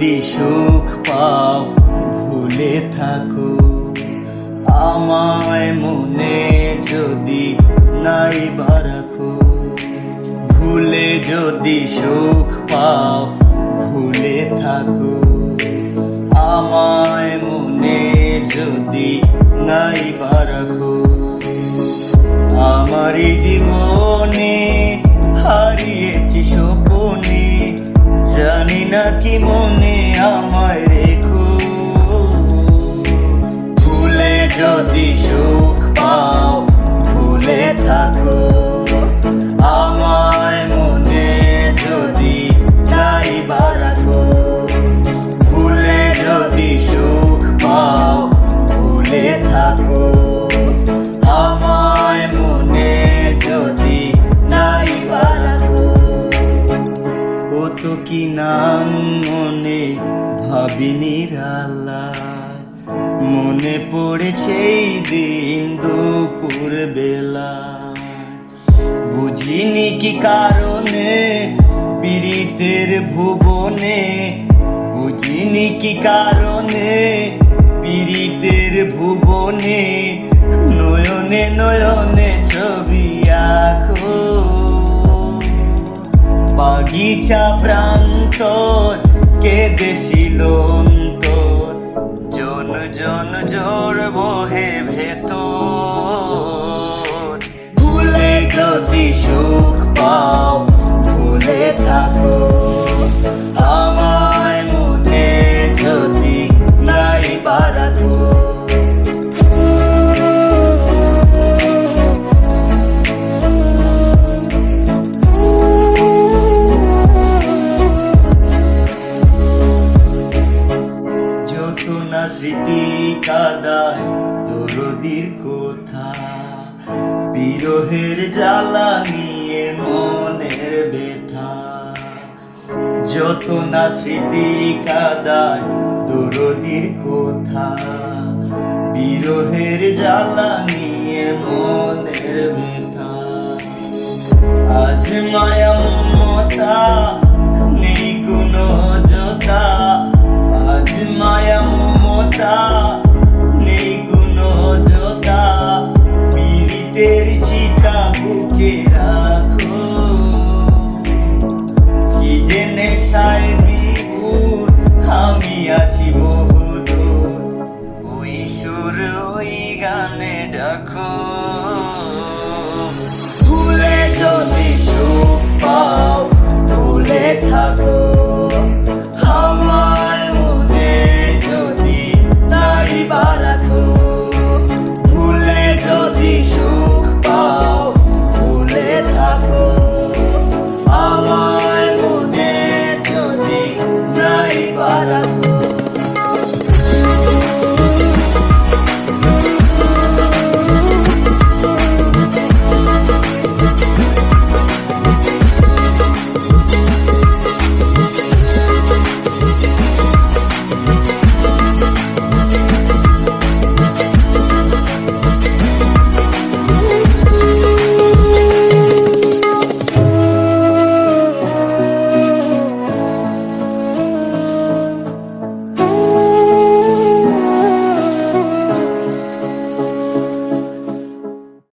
যদি সুখ পাও, ভুলে থাকো। আমায় মনে যদি নাই রাখো। ভুলে যদি সুখ পাও, ভুলে থাকো। আমায় মনে যদি নাই রাখো। আমারই জীবনে কি মনে আমায় রেখো। ভুলে যদি সুখ কি নাম মনে ভাবিনি মনে পড়ে সেই দিন দুপুর বেলা। বুঝিনি কি কারণে পীড়িতের ভুবনে? বুঝিনি কি কারণে পীড়িতের ভুবনে? নয়নে নয়নে বাগিচা প্রান্তর কেঁদেছিল অন্তর? জন জন জোর বহে ভেতর কাদায় দরদির কথা। বিরহের জ্বালা নিয়ে মনের ব্যথা। যত না স্মৃতি কাদায় দরদির কথা। বিরহের জ্বালা নিয়ে মনের ব্যথা। আজ মায়া মমতা